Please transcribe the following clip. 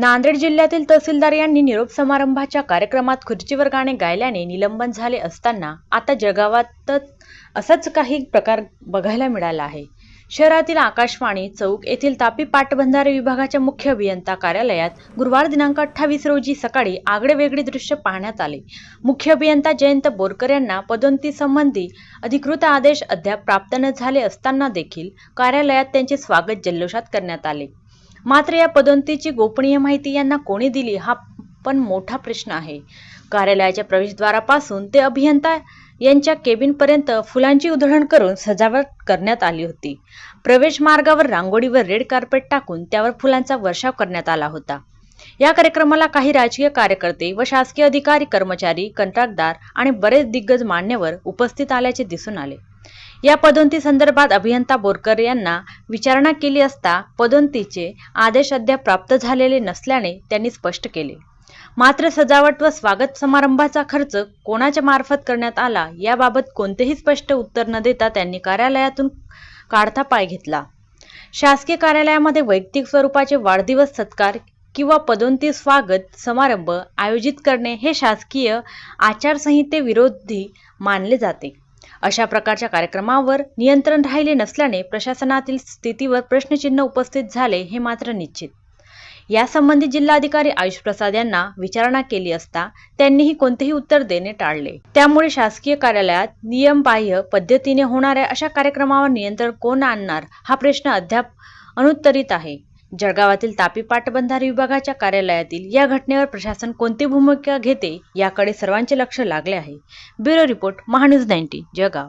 नांदेड जिल्ह्यातील तहसीलदार यांनी निरोप समारंभाच्या कार्यक्रमात खुर्चीवर गाणे गायल्याने निलंबन झाले असताना आता जगावातच असाच काही प्रकार बघायला मिळाला आहे. शहरातील आकाशवाणी चौक येथील तापी पाटबंधारे विभागाच्या मुख्य अभियंता कार्यालयात गुरुवार दिनांक अठ्ठावीस रोजी सकाळी आगळेवेगळे दृश्य पाहण्यात आले. मुख्य अभियंता जयंत बोरकर यांना पदोन्नती संबंधी अधिकृत आदेश अद्याप प्राप्त न झाले असताना देखील कार्यालयात त्यांचे स्वागत जल्लोषात करण्यात आले. मात्र या पदोन्नतीची गोपनीय माहिती यांना कोणी दिली हा पण मोठा प्रश्न आहे. कार्यालयाच्या प्रवेशद्वारापासून ते अभियंता यांच्या केबिनपर्यंत फुलांची उधळण करून सजावट करण्यात आली होती. प्रवेश मार्गावर रांगोळीवर रेड कार्पेट टाकून त्यावर फुलांचा वर्षाव करण्यात आला होता. या कार्यक्रमाला काही राजकीय कार्यकर्ते व शासकीय अधिकारी कर्मचारी कंत्राटदार आणि बरेच दिग्गज मान्यवर उपस्थित आल्याचे दिसून आले. या पदोन्नती संदर्भात अभियंता बोरकर यांना विचारणा केली असता पदोन्नतीचे आदेश अद्याप प्राप्त झालेले नसल्याने त्यांनी स्पष्ट केले. मात्र सजावट व स्वागत समारंभाचा खर्च कोणाच्या मार्फत करण्यात आला याबाबत कोणतेही स्पष्ट उत्तर न देता त्यांनी कार्यालयातून काढता पाय घेतला. शासकीय कार्यालयामध्ये वैयक्तिक स्वरूपाचे वाढदिवस सत्कार किंवा पदोन्नती स्वागत समारंभ आयोजित करणे हे शासकीय आचारसंहितेविरोधी मानले जाते. अशा प्रकारच्या कार्यक्रमावर नियंत्रण राहिले नसल्याने प्रशासनातील स्थितीवर प्रश्नचिन्ह उपस्थित झाले हे मात्र निश्चित. यासंबंधी जिल्हाधिकारी आयुष प्रसाद यांना विचारणा केली असता त्यांनीही कोणतेही उत्तर देणे टाळले. त्यामुळे शासकीय कार्यालयात नियमबाह्य पद्धतीने होणाऱ्या अशा कार्यक्रमावर नियंत्रण कोण आणणार हा प्रश्न अद्याप अनुत्तरित आहे. जळगावातील तापी पाटबंधारे विभागाच्या कार्यालयातील या घटनेवर प्रशासन कोणती भूमिका घेते याकडे सर्वांचे लक्ष लागले आहे. Bureau report Mahanews ninety Jalgaon.